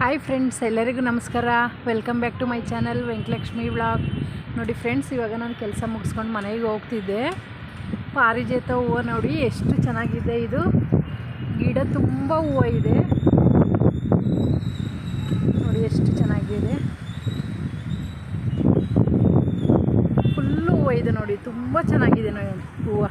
Hi friends ಎಲ್ಲರಿಗೂ ನಮಸ್ಕಾರ. Welcome back to my channel Venkalakshmi vlog ನೋಡಿ ಫ್ರೆಂಡ್ಸ್ ಇವಾಗ ನಾನು ಕೆಲಸ ಮುಗಿಸ್ಕೊಂಡು ಮನೆಗೆ ಹೋಗ್ತಿದ್ದೆ. ಪಾರಿಜಾತ ಹೂವು ನೋಡಿ ಎಷ್ಟು ಚೆನ್ನಾಗಿದೆ ಇದು. ಗಿಡ ತುಂಬ ಹೂವು ಇದೆ. ನೋಡಿ ಎಷ್ಟು ಚೆನ್ನಾಗಿದೆ. ಫುಲ್ಲು ಹೂವು ಇದೆ ನೋಡಿ, ತುಂಬ ಚೆನ್ನಾಗಿದೆ ನೋಡಿ ಹೂವು.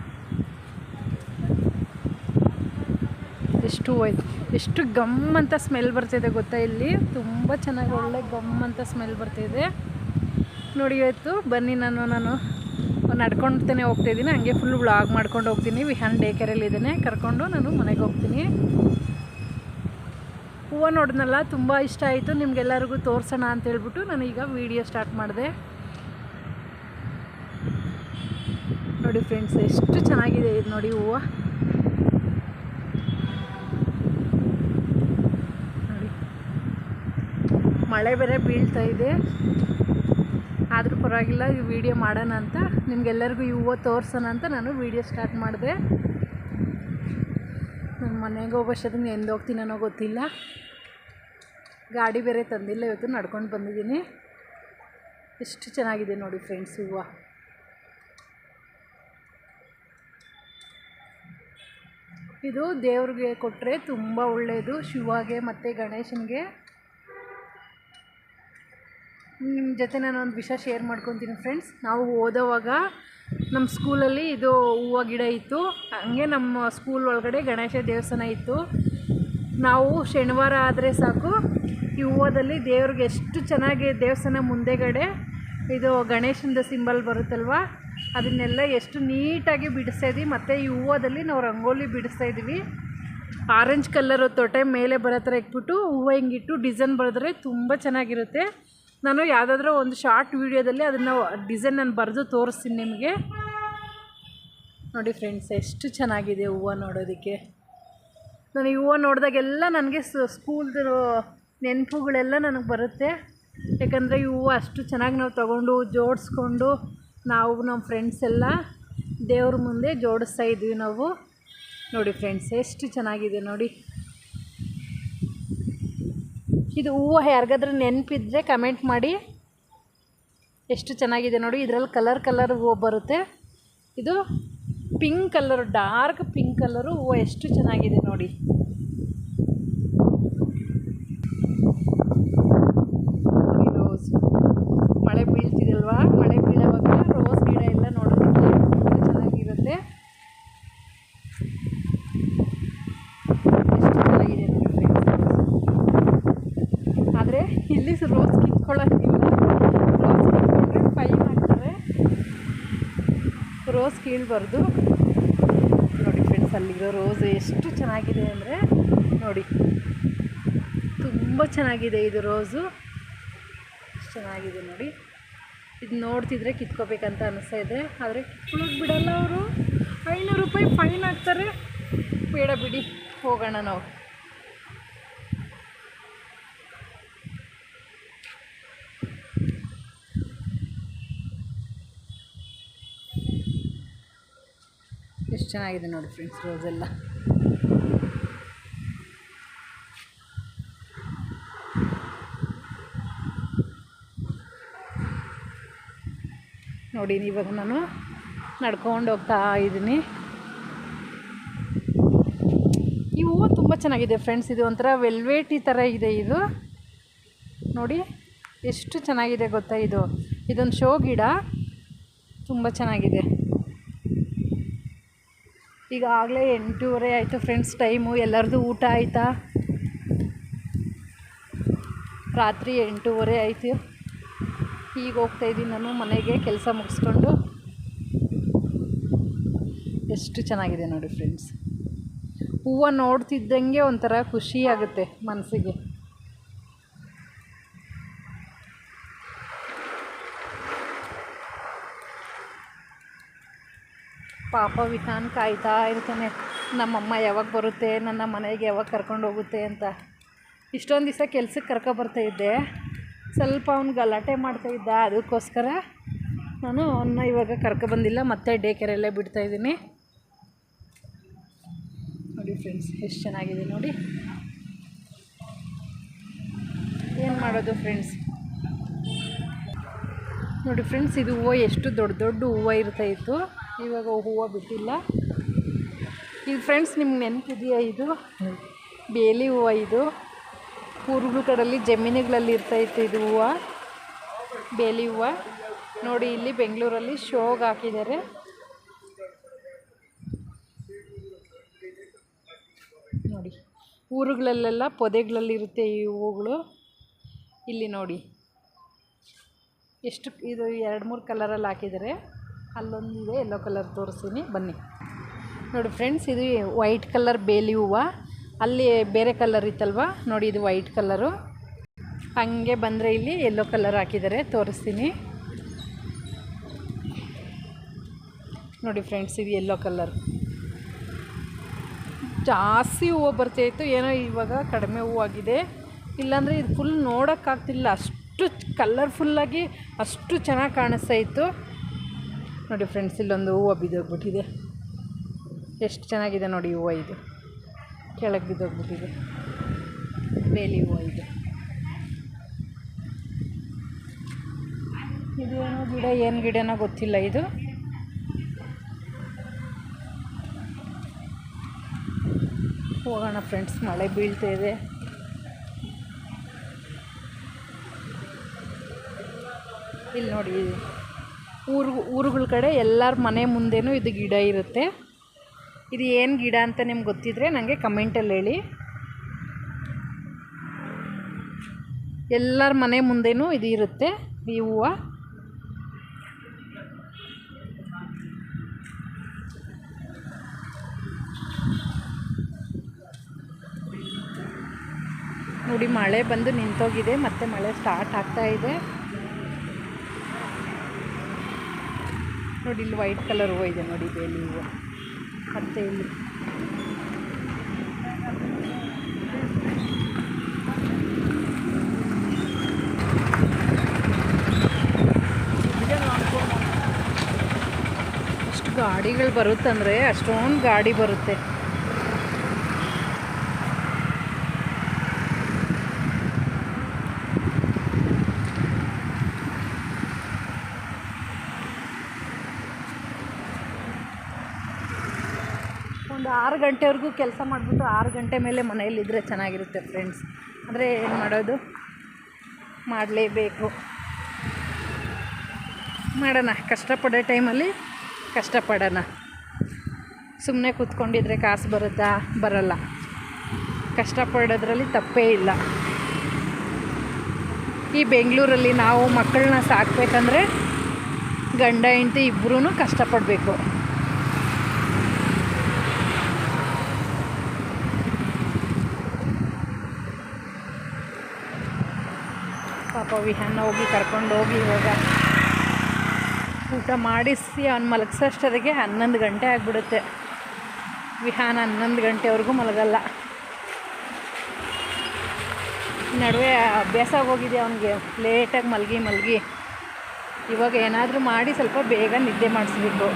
ಎಷ್ಟು ಹೂವು ಇದೆ. ಎಷ್ಟು ಗಮ್ ಅಂತ ಸ್ಮೆಲ್ ಬರ್ತಿದೆ ಗೊತ್ತಾ ಇಲ್ಲಿ? ತುಂಬ ಚೆನ್ನಾಗಿ ಒಳ್ಳೆ ಗಮ್ ಅಂತ ಸ್ಮೆಲ್ ಬರ್ತಿದೆ. ನೋಡಿ ಇವತ್ತು ಬನ್ನಿ ನಾನು ನಾನು ನಡ್ಕೊಂಡ್ತಾನೆ ಹೋಗ್ತಾ ಇದ್ದೀನಿ. ಹಂಗೆ ಫುಲ್ ಬ್ಲಾಗ್ ಮಾಡ್ಕೊಂಡು ಹೋಗ್ತೀನಿ. ವಿಹಾನ್ ಡೇ ಕೇರಲ್ಲಿ ಇದ್ದೇನೆ. ಕರ್ಕೊಂಡು ನಾನು ಮನೆಗೆ ಹೋಗ್ತೀನಿ. ಹೂವು ನೋಡಿದ್ನಲ್ಲ, ತುಂಬ ಇಷ್ಟ ಆಯಿತು. ನಿಮ್ಗೆಲ್ಲರಿಗೂ ತೋರಿಸೋಣ ಅಂತ ಹೇಳ್ಬಿಟ್ಟು ನಾನು ಈಗ ವಿಡಿಯೋ ಸ್ಟಾರ್ಟ್ ಮಾಡಿದೆ. ನೋಡಿ ಫ್ರೆಂಡ್ಸ್ ಎಷ್ಟು ಚೆನ್ನಾಗಿದೆ ಇದು ನೋಡಿ ಹೂವು ನೋಡಿ ಮಳೆ ಬೇರೆ ಬೀಳ್ತಾ ಇದೆ. ಆದರೂ ಪರವಾಗಿಲ್ಲ, ಈ ವಿಡಿಯೋ ಮಾಡೋಣ ಅಂತ. ನಿಮಗೆಲ್ಲರಿಗೂ ಈ ಹೂವು ತೋರಿಸೋಣ ಅಂತ ನಾನು ವಿಡಿಯೋ ಸ್ಟಾರ್ಟ್ ಮಾಡಿದೆ. ನನ್ನ ಮನೆಗೆ ಹೋಗೋಷ್ಟೊತ್ತಿಗೆ ಎಂದು ಹೋಗ್ತೀನೋ ಗೊತ್ತಿಲ್ಲ. ಗಾಡಿ ಬೇರೆ ತಂದಿಲ್ಲ, ಇವತ್ತು ನಡ್ಕೊಂಡು ಬಂದಿದ್ದೀನಿ. ಎಷ್ಟು ಚೆನ್ನಾಗಿದೆ ನೋಡಿ ಫ್ರೆಂಡ್ಸ್ ಹೂವು. ಇದು ದೇವ್ರಿಗೆ ಕೊಟ್ಟರೆ ತುಂಬ ಒಳ್ಳೆಯದು ಶಿವಗೆ ಮತ್ತು ಗಣೇಶನಿಗೆ. ನಿಮ್ಮ ಜೊತೆ ನಾನು ಒಂದು ವಿಷಯ ಶೇರ್ ಮಾಡ್ಕೊತೀನಿ ಫ್ರೆಂಡ್ಸ್ ನಾವು ಓದೋವಾಗ ನಮ್ಮ ಸ್ಕೂಲಲ್ಲಿ ಇದು ಹೂವು ಗಿಡ ಇತ್ತು. ಹಂಗೆ ನಮ್ಮ ಸ್ಕೂಲ್ ಒಳಗಡೆ ಗಣೇಶ ದೇವಸ್ಥಾನ ಇತ್ತು. ನಾವು ಶನಿವಾರ ಆದರೆ ಸಾಕು. ಈ ಹೂವದಲ್ಲಿ ದೇವ್ರಿಗೆ ಎಷ್ಟು ಚೆನ್ನಾಗಿ ದೇವಸ್ಥಾನ ಮುಂದೆಗಡೆ ಇದು ಗಣೇಶನದ ಸಿಂಬಲ್ ಬರುತ್ತಲ್ವ, ಅದನ್ನೆಲ್ಲ ಎಷ್ಟು ನೀಟಾಗಿ ಬಿಡಿಸ್ತಾ ಇದ್ವಿ. ಮತ್ತು ಈ ಹೂವದಲ್ಲಿ ನಾವು ರಂಗೋಲಿ ಬಿಡಿಸ್ತಾ ಇದ್ವಿ. ಆರೆಂಜ್ ಕಲರು ತೊಟೆ ಮೇಲೆ ಬರೋ ಥರ ಇಟ್ಬಿಟ್ಟು ಹೂವು ಹಿಂಗಿಟ್ಟು ಡಿಸೈನ್ ಬರೆದ್ರೆ ತುಂಬ ಚೆನ್ನಾಗಿರುತ್ತೆ. ನಾನು ಯಾವುದಾದ್ರೂ ಒಂದು ಶಾರ್ಟ್ ವೀಡಿಯೋದಲ್ಲಿ ಅದನ್ನು ಡಿಸೈನ್ ನಾನು ಬರೆದು ತೋರಿಸ್ತೀನಿ ನಿಮಗೆ. ನೋಡಿ ಫ್ರೆಂಡ್ಸ್ ಎಷ್ಟು ಚೆನ್ನಾಗಿದೆ ಹೂವು ನೋಡೋದಕ್ಕೆ. ನಾನು ಈ ಹೂವು ನೋಡಿದಾಗೆಲ್ಲ ನನಗೆ ಸ್ಕೂಲ್ದು ನೆನಪುಗಳೆಲ್ಲ ನನಗೆ ಬರುತ್ತೆ. ಯಾಕಂದರೆ ಈ ಹೂವು ಅಷ್ಟು ಚೆನ್ನಾಗಿ ನಾವು ತಗೊಂಡು ಜೋಡಿಸ್ಕೊಂಡು ನಾವು ನಮ್ಮ ಫ್ರೆಂಡ್ಸ್ ಎಲ್ಲ ದೇವ್ರ ಮುಂದೆ ಜೋಡಿಸ್ತಾ ಇದ್ವಿ ನಾವು. ನೋಡಿ ಫ್ರೆಂಡ್ಸ್ ಎಷ್ಟು ಚೆನ್ನಾಗಿದೆ ನೋಡಿ. ಇದು ಹೂವು ಯಾರಿಗಾದ್ರೂ ನೆನಪಿದ್ರೆ ಕಮೆಂಟ್ ಮಾಡಿ. ಎಷ್ಟು ಚೆನ್ನಾಗಿದೆ ನೋಡಿ, ಇದರಲ್ಲಿ ಕಲರ್ ಕಲರ್ ಹೂವು ಬರುತ್ತೆ. ಇದು pink colour dark pink colour ಹೂವು ಎಷ್ಟು ಚೆನ್ನಾಗಿದೆ ನೋಡಿ ನೋಡಿ ರೋಸ್ ಮಳೆ ಬೀಳ್ತಿದಲ್ವಾ ಮಳೆ ಬೀಳೋವಾಗ ರೋಸ್ ಗಿಡ ಎಲ್ಲ ನೋಡೋದಕ್ಕೆ ತುಂಬ ಚೆನ್ನಾಗಿರುತ್ತೆ ಎಷ್ಟು ಚೆನ್ನಾಗಿದೆ ನೋಡಿ ಫ್ರೆಂಡ್ಸ್ ಆದರೆ ಇಲ್ಲಿ ರೋಸ್ ಕಿತ್ಕೊಳ್ಳೋಕ್ಕಿಲ್ಲ ರೋಸ್ ಕಿತ್ಕೊಂಡ್ರೆ ಫೈನ್ ಆಗ್ತಾರೆ ಕೀಳ್ಬಾರ್ದು ನೋಡಿ ಫ್ರೆಂಡ್ಸ್ ಅಲ್ಲಿರೋ ರೋಸ್ ಎಷ್ಟು ಚೆನ್ನಾಗಿದೆ ಅಂದರೆ ನೋಡಿ, ತುಂಬ ಚೆನ್ನಾಗಿದೆ ಇದು ರೋಸು ಎಷ್ಟು ಚೆನ್ನಾಗಿದೆ ನೋಡಿ. ಇದು ನೋಡ್ತಿದ್ರೆ ಕಿತ್ಕೋಬೇಕಂತ ಅನಿಸ್ತಾ ಇದೆ. ಆದರೆ ಕಿತ್ಕೊಳ್ಳೋಕೆ ಬಿಡಲ್ಲ ಅವರು. ಐನೂರು ರೂಪಾಯಿ ಫೈನ್ ಹಾಕ್ತಾರೆ ಬೇಡ ಬಿಡಿ, ಹೋಗೋಣ ನಾವು. ಚೆನ್ನಾಗಿದೆ ನೋಡಿ ಫ್ರೆಂಡ್ಸ್ ರೋಸೆಲ್ಲ. ನೋಡಿ ಇವಾಗ ನಾನು ನಡ್ಕೊಂಡು ಹೋಗ್ತಾ ಇದ್ದೀನಿ. ಈ ಹೂವು ತುಂಬ ಚೆನ್ನಾಗಿದೆ ಫ್ರೆಂಡ್ಸ್, ಇದು ಒಂಥರ ವೆಲ್ವೇಟಿ ಥರ ಇದೆ ಇದು. ನೋಡಿ ಎಷ್ಟು ಚೆನ್ನಾಗಿದೆ ಗೊತ್ತಾ ಇದು. ಇದೊಂದು ಶೋ ಗಿಡ. ತುಂಬ ಚೆನ್ನಾಗಿದೆ. ಈಗ ಆಗಲೇ ಎಂಟೂವರೆ ಆಯಿತು ಫ್ರೆಂಡ್ಸ್ ಟೈಮು. ಎಲ್ಲರದು ಊಟ ಆಯಿತಾ? ರಾತ್ರಿ ಎಂಟೂವರೆ ಆಯಿತು. ಈಗ ಹೋಗ್ತಾಯಿದ್ದೀನಿ ನಾನು ಮನೆಗೆ ಕೆಲಸ ಮುಗಿಸ್ಕೊಂಡು. ಎಷ್ಟು ಚೆನ್ನಾಗಿದೆ ನೋಡಿ ಫ್ರೆಂಡ್ಸ್ ಹೂವು ನೋಡ್ತಿದ್ದಂಗೆ ಒಂಥರ ಖುಷಿ ಆಗುತ್ತೆ ಮನಸ್ಸಿಗೆ. ಪಾಪ ವಿಧಾನ ಕಾಯ್ತಾ ಇರ್ತಾನೆ. ನಮ್ಮಮ್ಮ ಯಾವಾಗ ಬರುತ್ತೆ, ನನ್ನ ಮನೆಗೆ ಯಾವಾಗ ಕರ್ಕೊಂಡು ಹೋಗುತ್ತೆ ಅಂತ. ಇಷ್ಟೊಂದು ದಿವಸ ಕೆಲ್ಸಕ್ಕೆ ಕರ್ಕೊಬರ್ತಾ ಇದ್ದೆ. ಸ್ವಲ್ಪ ಅವ್ನು ಗಲಾಟೆ ಮಾಡ್ತಾಯಿದ್ದ ಅದಕ್ಕೋಸ್ಕರ ನಾನು ಅವನ್ನ ಇವಾಗ ಕರ್ಕೊಬಂದಿಲ್ಲ ಮತ್ತೆ ಡೇ ಕೇರಲ್ಲೇ ಬಿಡ್ತಾಯಿದ್ದೀನಿ ನೋಡಿ ಫ್ರೆಂಡ್ಸ್ ಎಷ್ಟು ಚೆನ್ನಾಗಿದೆ ನೋಡಿ. ಏನು ಮಾಡೋದು ಫ್ರೆಂಡ್ಸ್ ನೋಡಿ ಫ್ರೆಂಡ್ಸ್ ಇದು ಹೂವು ಎಷ್ಟು ದೊಡ್ಡ ದೊಡ್ಡ ಹೂವು ಇರ್ತಾ ಇತ್ತು. ಇವಾಗ ಹೂವು ಬಿಟ್ಟಿಲ್ಲ. ಇದು ಫ್ರೆಂಡ್ಸ್ ನಿಮ್ಗೆ ನೆನಪಿದೆಯಾ ಇದು? ಬೇಲಿ ಹೂವು ಇದು. ಊರುಗಳ ಕಡಲ್ಲಿ ಜಮೀನುಗಳಲ್ಲಿ ಇರ್ತಾ ಇತ್ತು ಇದು ಹೂವು. ಬೇಲಿ ಹೂವು. ನೋಡಿ, ಇಲ್ಲಿ ಬೆಂಗಳೂರಲ್ಲಿ ಶೋಗೆ ಹಾಕಿದ್ದಾರೆ. ನೋಡಿ, ಊರುಗಳಲ್ಲೆಲ್ಲ ಪೊದೆಗಳಲ್ಲಿರುತ್ತೆ ಈ ಹೂವುಗಳು. ಇಲ್ಲಿ ನೋಡಿ, ಎಷ್ಟು, ಇದು ಎರಡು ಮೂರು ಕಲರಲ್ಲಿ ಹಾಕಿದ್ದಾರೆ. ಅಲ್ಲೊಂದಿದೆ ಎಲ್ಲೋ ಕಲರ್ ತೋರಿಸ್ತೀನಿ. ಬನ್ನಿ. ನೋಡಿ ಫ್ರೆಂಡ್ಸ್, ಇದು ವೈಟ್ ಕಲರ್ ಬೇಲಿ ಹೂವು. ಅಲ್ಲಿ ಬೇರೆ ಕಲರ್ ಇತ್ತಲ್ವ? ನೋಡಿ ಇದು ವೈಟ್ ಕಲರು. ಹಂಗೆ ಬಂದರೆ ಇಲ್ಲಿ ಎಲ್ಲೋ ಕಲರ್ ಹಾಕಿದ್ದಾರೆ. ತೋರಿಸ್ತೀನಿ. ನೋಡಿ ಫ್ರೆಂಡ್ಸ್, ಇದು ಎಲ್ಲೋ ಕಲರ್. ಜಾಸ್ತಿ ಹೂವು ಬರ್ತಾಯಿತ್ತು ಏನೋ ಇವಾಗ ಕಡಿಮೆ ಹೂವಾಗಿದೆ ಇಲ್ಲಾಂದರೆ ಇದು ಫುಲ್ ನೋಡೋಕ್ಕಾಗ್ತಿಲ್ಲ. ಅಷ್ಟು ಕಲರ್ಫುಲ್ಲಾಗಿ ಅಷ್ಟು ಚೆನ್ನಾಗಿ ಕಾಣಿಸ್ತಾ ಇತ್ತು. ನೋಡಿ ಫ್ರೆಂಡ್ಸ್ ಇಲ್ಲೊಂದು ಹೂವು ಬಿದ್ದೋಗ್ಬಿಟ್ಟಿದೆ. ಎಷ್ಟು ಚೆನ್ನಾಗಿದೆ ನೋಡಿ ಹೂವು ಇದು. ಕೆಳಗೆ ಬಿದ್ದೋಗ್ಬಿಟ್ಟಿದೆ. ಬೇಲಿ ಹೂವು ಇದು. ಇದು ಏನೋ ಗಿಡ, ಏನು ಗಿಡನೋ ಗೊತ್ತಿಲ್ಲ ಇದು. ಹೋಗೋಣ ಫ್ರೆಂಡ್ಸ್ ಮಳೆ ಬೀಳ್ತಾ ಇದೆ. ಇಲ್ಲಿ ನೋಡಿ ಊರು, ಊರುಗಳ ಕಡೆ ಎಲ್ಲರ ಮನೆ ಮುಂದೆನೂ ಇದು ಗಿಡ ಇರುತ್ತೆ. ಇದು ಏನು ಗಿಡ ಅಂತ ನಿಮ್ಗೆ ಗೊತ್ತಿದ್ರೆ ನನಗೆ ಕಮೆಂಟಲ್ಲಿ ಹೇಳಿ. ಎಲ್ಲರ ಮನೆ ಮುಂದೆನೂ ಇದು ಇರುತ್ತೆ, ಈ ಹೂವು. ನೋಡಿ, ಮಳೆ ಬಂದು ನಿಂತೋಗಿದೆ, ಮತ್ತೆ ಮಳೆ ಸ್ಟಾರ್ಟ್ ಆಗ್ತಾ ಇದೆ. ನೋಡಿ, ಇಲ್ಲಿ ವೈಟ್ ಕಲರ್ ಹೂವು ಇದೆ ನೋಡಿ ಬೇಲಿ ಹೂವು. ಮತ್ತೆ ಇಲ್ಲಿ. ಎಷ್ಟು ಗಾಡಿಗಳು ಬರುತ್ತಂದರೆ ಅಷ್ಟೊಂದು ಗಾಡಿ ಬರುತ್ತೆ. ಒಂದು ಆರು ಗಂಟೆವರೆಗೂ ಕೆಲಸ ಮಾಡಿಬಿಟ್ಟು ಆರು ಗಂಟೆ ಮೇಲೆ ಮನೆಯಲ್ಲಿದ್ದರೆ ಚೆನ್ನಾಗಿರುತ್ತೆ ಫ್ರೆಂಡ್ಸ್ ಅಂದರೆ ಏನು ಮಾಡೋದು? ಮಾಡಲೇಬೇಕು. ಮಾಡೋಣ, ಕಷ್ಟಪಡೋ ಟೈಮಲ್ಲಿ ಕಷ್ಟಪಡೋಣ. ಸುಮ್ಮನೆ ಕೂತ್ಕೊಂಡಿದ್ರೆ ಕಾಸು ಬರುತ್ತಾ? ಬರಲ್ಲ. ಕಷ್ಟಪಡೋದ್ರಲ್ಲಿ ತಪ್ಪೇ ಇಲ್ಲ. ಈ ಬೆಂಗಳೂರಲ್ಲಿ ನಾವು ಮಕ್ಕಳನ್ನ ಸಾಕಬೇಕಂದ್ರೆ ಗಂಡ, ಹೆಂಡತಿ ಇಬ್ಬರೂ ಕಷ್ಟಪಡಬೇಕು. ವಿಹಾನ ಹೋಗಿ ಕರ್ಕೊಂಡು ಹೋಗಿ ಇವಾಗ. ಊಟ ಮಾಡಿಸಿ ಅವ್ನು ಮಲಗಿಸೋಷ್ಟೊತ್ತಿಗೆ ಹನ್ನೊಂದು ಗಂಟೆ ಆಗಿಬಿಡುತ್ತೆ. ವಿಹಾನ ಹನ್ನೊಂದು ಗಂಟೆವರೆಗೂ ಮಲಗಲ್ಲ. ನಡುವೆ ಅಭ್ಯಾಸ ಆಗೋಗಿದೆ ಅವನಿಗೆ. ಲೇಟಾಗಿ ಮಲಗಿ ಮಲಗಿ. ಇವಾಗ ಏನಾದರೂ ಮಾಡಿ ಸ್ವಲ್ಪ ಬೇಗ ನಿದ್ದೆ ಮಾಡಿಸ್ಬೇಕು.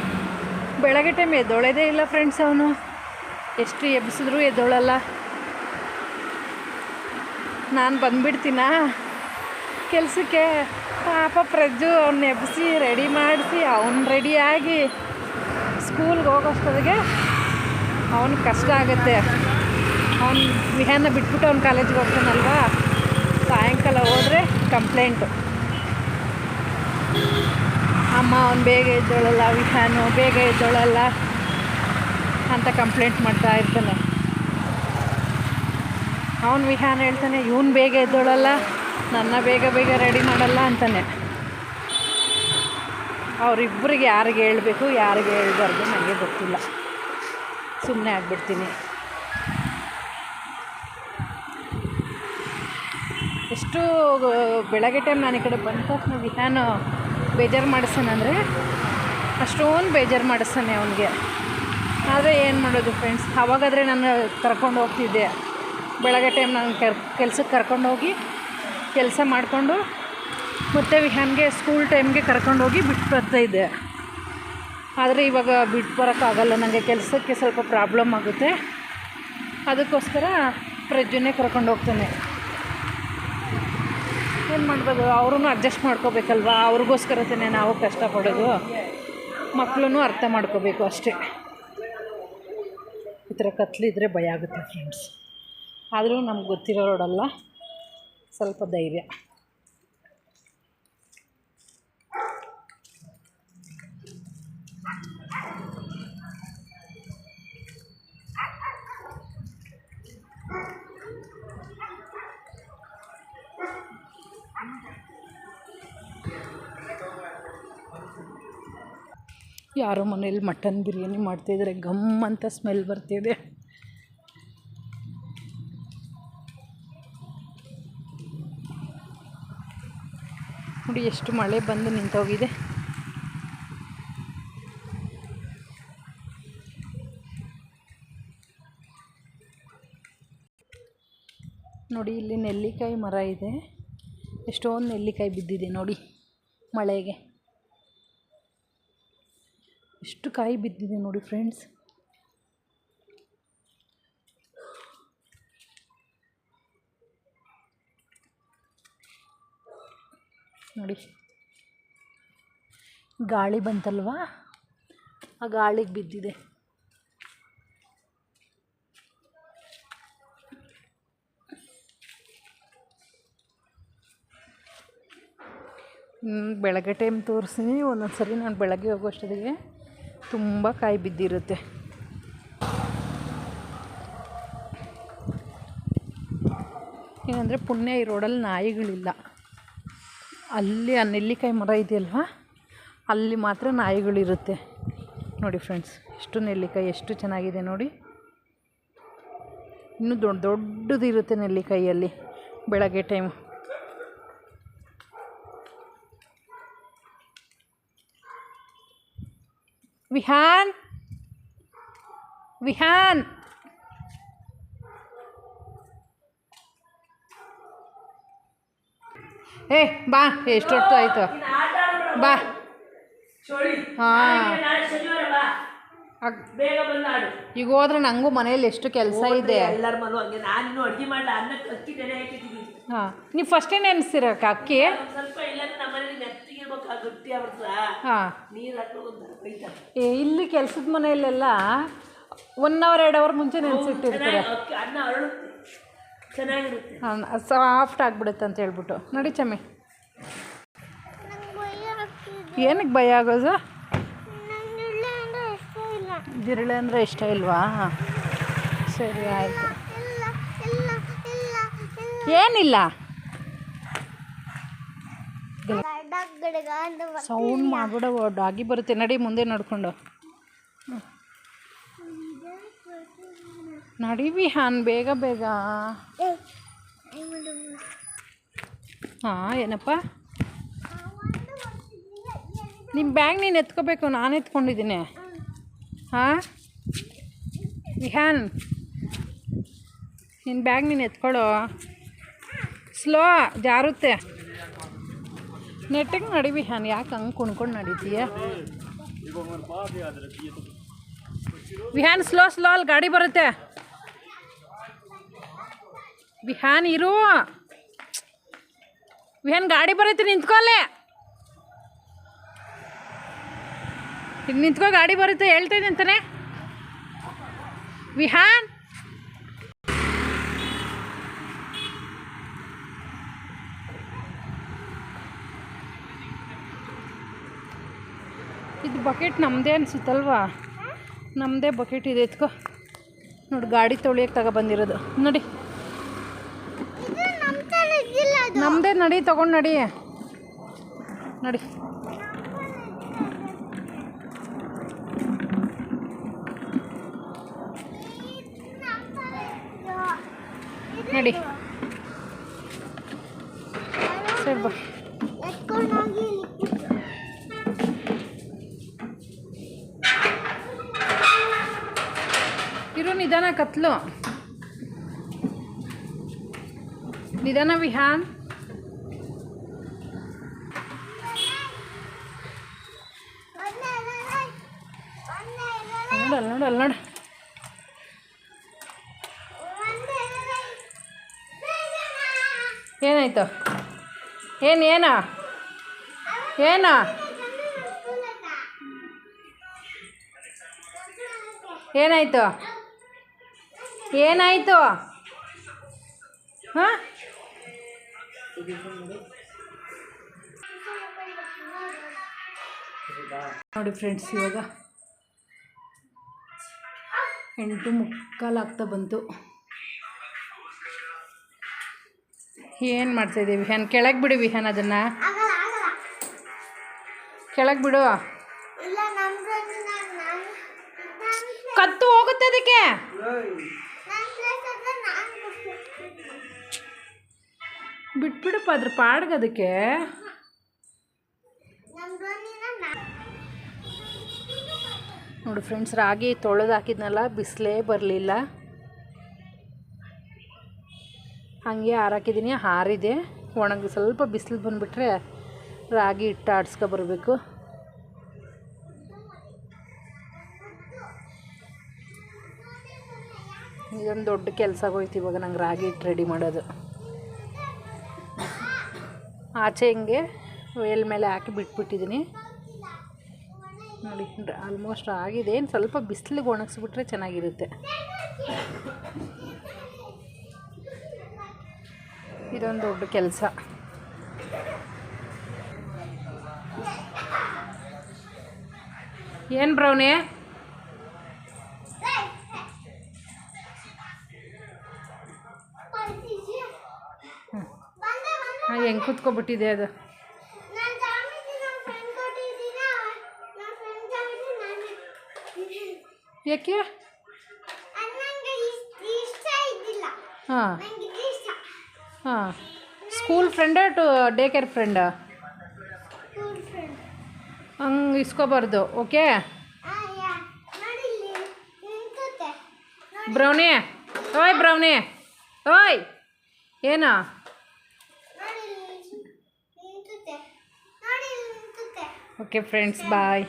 ಬೆಳಗ್ಗೆ ಟೈಮ್ ಎದ್ದೊಳೋದೇ ಇಲ್ಲ ಫ್ರೆಂಡ್ಸ್ ಅವನು. ಎಷ್ಟು ಎಬ್ಸಿದ್ರು ಎದ್ದೊಳಲ್ಲ. ನಾನು ಬಂದುಬಿಡ್ತೀನಾ? ಕೆಲಸಕ್ಕೆ ಪಾಪ ಪ್ರಜ್ಜು ಅವ್ನ ಎಬ್ಬಿಸಿ ರೆಡಿ ಮಾಡಿಸಿ, ಅವ್ನು ರೆಡಿಯಾಗಿ ಸ್ಕೂಲ್ಗೆ ಹೋಗೋಷ್ಟೊತ್ತಿಗೆ ಅವನು ಕಷ್ಟ ಆಗುತ್ತೆ. ಅವ್ನು ವಿಹಾನ ಬಿಟ್ಬಿಟ್ಟು ಅವ್ನು ಕಾಲೇಜ್ಗೆ ಹೋಗ್ತಾನಲ್ವಾ? ಸಾಯಂಕಾಲ ಹೋದರೆ ಕಂಪ್ಲೇಂಟು ಅಮ್ಮ ಅವ್ನು ಬೇಗ ಎದ್ದೋಳಲ್ಲ, ವಿಹಾನು ಬೇಗ ಎದ್ದೋಳಲ್ಲ ಅಂತ ಕಂಪ್ಲೇಂಟ್ ಮಾಡ್ತಾ ಇರ್ತಾನೆ. ಅವನು ವಿಹಾನ್ ಹೇಳ್ತಾನೆ, ಇವನು ಬೇಗ ಎದ್ದೋಳಲ್ಲ ನನ್ನ ಬೇಗ ಬೇಗ ರೆಡಿ ಮಾಡಲ್ಲ ಅಂತಾನೆ. ಅವರಿಬ್ಬರಿಗೆ ಯಾರಿಗೆ ಹೇಳಬೇಕು, ಯಾರಿಗೆ ಹೇಳ್ಬಾರ್ದು ನನಗೆ ಗೊತ್ತಿಲ್ಲ. ಸುಮ್ಮನೆ ಆಗಿಬಿಡ್ತೀನಿ. ಎಷ್ಟು, ಬೆಳಗ್ಗೆ ಟೈಮ್ ನಾನು ಈ ಕಡೆ ಬಂದ ತಕ್ಷಣ ವಿಹಾನು ಬೇಜಾರು ಮಾಡಿಸ್ತಾನಂದರೆ ಅಷ್ಟೊಂದು ಬೇಜಾರು ಮಾಡಿಸ್ತಾನೆ ಅವನಿಗೆ. ಆದರೆ ಏನು ಮಾಡೋದು ಫ್ರೆಂಡ್ಸ್ ಅವಾಗಾದರೆ ನಾನು ಕರ್ಕೊಂಡು ಹೋಗ್ತಿದ್ದೆ. ಬೆಳಗ್ಗೆ ಟೈಮ್ ನಾನು ಕೆಲಸಕ್ಕೆ ಕೆಲ್ಸಕ್ಕೆ ಕರ್ಕೊಂಡೋಗಿ ಕೆಲಸ ಮಾಡಿಕೊಂಡು ಮತ್ತು ವಿಹಾನ್ಗೆ ಸ್ಕೂಲ್ ಟೈಮ್ಗೆ ಕರ್ಕೊಂಡೋಗಿ ಬಿಟ್ಟು ಬರ್ತಾ ಇದ್ದೆ. ಆದರೆ ಇವಾಗ ಬಿಟ್ಟು ಬರೋಕ್ಕಾಗಲ್ಲ ನನಗೆ ಕೆಲಸಕ್ಕೆ ಸ್ವಲ್ಪ ಪ್ರಾಬ್ಲಮ್ ಆಗುತ್ತೆ. ಅದಕ್ಕೋಸ್ಕರ ಪ್ರಜ್ಜುನೇ ಕರ್ಕೊಂಡು ಹೋಗ್ತಾನೆ. ಏನು ಮಾಡ್ಬೋದು? ಅವ್ರೂ ಅಡ್ಜಸ್ಟ್ ಮಾಡ್ಕೋಬೇಕಲ್ವಾ? ಅವ್ರಿಗೋಸ್ಕರ ತಾನೇ ನಾವು ಕಷ್ಟಪಡೋದು. ಮಕ್ಕಳೂ ಅರ್ಥ ಮಾಡ್ಕೋಬೇಕು ಅಷ್ಟೇ. ಈ ಥರ ಕತ್ಲಿದ್ರೆ ಭಯ ಆಗುತ್ತೆ ಫ್ರೆಂಡ್ಸ್ ಆದರೂ ನಮ್ಗೆ ಗೊತ್ತಿರೋ ರೋಡಲ್ಲ ಸ್ವಲ್ಪ ಧೈರ್ಯ. ಯಾರೋ ಮನೇಲಿ ಮಟನ್ ಬಿರಿಯಾನಿ ಮಾಡ್ತಾಯಿದ್ದಾರೆ ಗಮ್ ಅಂತ ಸ್ಮೆಲ್ ಬರ್ತಿದೆ. ನೋಡಿ ಎಷ್ಟು ಮಳೆ ಬಂದು ನಿಂತೋಗಿದೆ. ನೋಡಿ ಇಲ್ಲಿ ನೆಲ್ಲಿಕಾಯಿ ಮರ ಇದೆ. ಎಷ್ಟೊಂದು ನೆಲ್ಲಿಕಾಯಿ ಬಿದ್ದಿದೆ ನೋಡಿ ಮಳೆಗೆ. ಎಷ್ಟು ಕಾಯಿ ಬಿದ್ದಿದೆ ನೋಡಿ ಫ್ರೆಂಡ್ಸ್ ನೋಡಿ ಗಾಳಿ ಬಂತಲ್ವಾ? ಆ ಗಾಳಿಗೆ ಬಿದ್ದಿದೆ. ಬೆಳಗ್ಗೆ ಟೈಮ್ ತೋರಿಸ್ತೀನಿ. ಒಂದೊಂದು ಸರಿ ನಾನು ಬೆಳಗ್ಗೆ ಹೋಗೋಷ್ಟೊತ್ತಿಗೆ ತುಂಬ ಕಾಯಿ ಬಿದ್ದಿರುತ್ತೆ. ಏನಂದರೆ ಪುಣ್ಯ ಈ ರೋಡಲ್ಲಿ ನಾಯಿಗಳಿಲ್ಲ. ಅಲ್ಲಿ ಆ ನೆಲ್ಲಿಕಾಯಿ ಮರ ಇದೆಯಲ್ವಾ? ಅಲ್ಲಿ ಮಾತ್ರ ನಾಯಿಗಳಿರುತ್ತೆ. ನೋಡಿ ಫ್ರೆಂಡ್ಸ್, ಎಷ್ಟು ನೆಲ್ಲಿಕಾಯಿ, ಎಷ್ಟು ಚೆನ್ನಾಗಿದೆ ನೋಡಿ. ಇನ್ನೂ ದೊಡ್ಡ ದೊಡ್ಡದಿರುತ್ತೆ ನೆಲ್ಲಿಕಾಯಿಯಲ್ಲಿ ಬೆಳಗ್ಗೆ ಟೈಮು ವಿಹಾನ್! ವಿಹಾನ್! ಏ, ಬಾ, ಎಷ್ಟೊತ್ತು ಆಯಿತು? ಬಾ. ಈಗ ಹೋದ್ರೆ ನಂಗೂ ಮನೇಲಿ ಎಷ್ಟು ಕೆಲಸ ಇದೆ. ಎಲ್ಲರ ಮನು ಹಂಗೆ. ನಾನು ಅಡುಗೆ ಅನ್ನ ಅಕ್ಕಿ ನೆನೆ ಹಾಕಿದ್ದೀನಿ. ಹಾಂ. ನೀವು ಫಸ್ಟೇ ನೆನೆಸಿರಕ್ಕ ಅಕ್ಕಿ ನೆತ್ತಿಗಿರ್ಬೇಕು ಗಟ್ಟಿ ಆಗ್ಬಿಡ್ತದ ಹಾಂ. ನೀರು ಇಲ್ಲಿ ಕೆಲಸದ ಮನೆಯಲ್ಲೆಲ್ಲ ಒನ್ ಅವರ್ ಎರಡು ಅವರ್ ಮುಂಚೆ ನೆನೆಸಿಟ್ಟಿರ್ತಾರೆ? ಅಕ್ಕಿ ಅನ್ನ ಅರಳುತ್ತೆ. ಚೆನ್ನಾಗಿರುತ್ತೆ. ಹಾಂ ಸಾಫ್ಟ್ ಆಗಿಬಿಡುತ್ತೆ ಅಂತ ಹೇಳ್ಬಿಟ್ಟು. ನೋಡಿ ಚಮ್ಮಿ. ಏನಕ್ಕೆ ಭಯ ಆಗೋದು? ಜಿರಳೆ ಅಂದರೆ ಇಷ್ಟ ಇಲ್ವಾ? ಸರಿ ಆಯಿತು. ಏನಿಲ್ಲ. ಸೌಂಡ್ ಮಾಡ್ಬಿಡ ಡಾಗಿ ಬರುತ್ತೆ. ನಡಿ ಮುಂದೆ ನಡ್ಕೊಂಡು. ನಡೀವಿ ಹಾನ್ ಬೇಗ ಬೇಗ. ಹಾಂ ಏನಪ್ಪ? ನಿಮ್ಮ ಬ್ಯಾಗ್ ನೀನು ಎತ್ಕೋಬೇಕು, ನಾನು ಎತ್ಕೊಂಡಿದ್ದೀನಿ. ಹಾಂ? ವಿಹಾನ್ ನಿನ್ನ ಬ್ಯಾಗ್ ನೀನು ಎತ್ಕೊಳ್ಳೋ. ಸ್ಲೋ ಜಾರುತ್ತೆ ನೆಟ್ಟಿಗೆ ನಡಿ ವಿಹಾನ್, ಯಾಕೆ ಹಂಗೆ ಕುಣ್ಕೊಂಡು ನಡೀತೀಯ? ವಿಹಾನ್, ಸ್ಲೋ ಸ್ಲೋ, ಅಲ್ಲಿ ಗಾಡಿ ಬರುತ್ತೆ. ವಿಹಾನ್, ಇರು. ವಿಹಾನ್, ಗಾಡಿ ಬರುತ್ತೆ ನಿಂತ್ಕೊಳ್ಳೆ ಇಲ್ಲಿ ನಿಂತ್ಕೋ ಗಾಡಿ ಬರುತ್ತೆ ಹೇಳ್ತಾ ಅಂತಾನೆ. ವಿಹಾನ್? ಇದು ಬಕೆಟ್ ನಮ್ಮದೇ ಅನಿಸುತ್ತಲ್ವಾ? ನಮ್ಮದೇ ಬಕೆಟ್ ಇದೆ ಎತ್ಕೋ. ನೋಡಿ ಗಾಡಿ ತೊಳಿಯಕ್ಕೆ ತಗೊಬಂದಿರೋದು ನೋಡಿ. ನಮ್ಮದೇ ನಡಿ ತಗೊಂಡು ನಡಿ. ನಡಿ. ನಡಿ. ಬಾ. ಇರು ನಿಧಾನ ಕತ್ಲು. ನಿಧಾನ ವಿಹಾನ್. ನೋಡು ಅಲ್ಲಿ ನೋಡು. ಏನಾಯ್ತು ಏನು ಏನು? ಏನು? ಏನಾಯಿತು? ಏನಾಯಿತು? ಹಾಂ? ನೋಡಿ ಫ್ರೆಂಡ್ಸ್ ಇವಾಗ ಎಂಟು ಮುಕ್ಕಾಲು ಆಗ್ತಾ ಬಂತು. ಏನು ಮಾಡ್ತಾಯಿದ್ದೀವಿ ವಿಹಾನ್, ಕೆಳಗೆ ಬಿಡು ವಿಹಾನ್ ಅದನ್ನು. ಕೆಳಗೆ ಬಿಡು. ಕತ್ತು ಹೋಗುತ್ತೆ ಅದಕ್ಕೆ. ಬಿಟ್ಬಿಡಪ್ಪ ಅದ್ರ ಪಾಡ್ಗೆ ಅದಕ್ಕೆ. ನೋಡಿ ಫ್ರೆಂಡ್ಸ್ ರಾಗಿ ತೊಳೆದು ಹಾಕಿದ್ನಲ್ಲ, ಬಿಸಿಲೇ ಬರಲಿಲ್ಲ. ಹಾಗೆ ಹಾರಾಕಿದ್ದೀನಿ ಹಾರಿದೆ. ಒಣಗಿ ಸ್ವಲ್ಪ ಬಿಸಿಲು ಬಂದುಬಿಟ್ರೆ ರಾಗಿ ಹಿಟ್ಟು ಆಡಿಸ್ಕೊಬರ್ಬೇಕು ಇದೊಂದು ದೊಡ್ಡ ಕೆಲಸ ಹೋಯ್ತು ಇವಾಗ ನಂಗೆ ರಾಗಿ ಹಿಟ್ಟು ರೆಡಿ ಮಾಡೋದು. ಆಚೆ ಹಿಂಗೆ ವೇಲ್ ಮೇಲೆ ಹಾಕಿ ಬಿಟ್ಬಿಟ್ಟಿದ್ದೀನಿ ನೋಡಿ, ಆಲ್ಮೋಸ್ಟ್ ಆಗಿದೆ. ಏನು ಸ್ವಲ್ಪ ಬಿಸಿಲಿಗೆ ಒಣಗಿಸ್ಬಿಟ್ರೆ ಚೆನ್ನಾಗಿರುತ್ತೆ. ಇದೊಂದು ದೊಡ್ಡ ಕೆಲಸ. ಏನು ಬ್ರೌನಿ? ಹಾಂ ಹೆಂಗೆ ಕೂತ್ಕೊಬಿಟ್ಟಿದೆ ಅದು? ಯಾಕೆ? ಹಾಂ. ಹಾಂ. ಸ್ಕೂಲ್ ಫ್ರೆಂಡಾ ಟು ಡೇ ಕೇರ್ ಫ್ರೆಂಡಾ ಹಂಗೆ ಇಸ್ಕೋಬಾರ್ದು ಓಕೆ ಬ್ರೌನಿ ಓಯ್ ಬ್ರೌನಿ ಓಯ್. ಏನಾ? Okay friends bye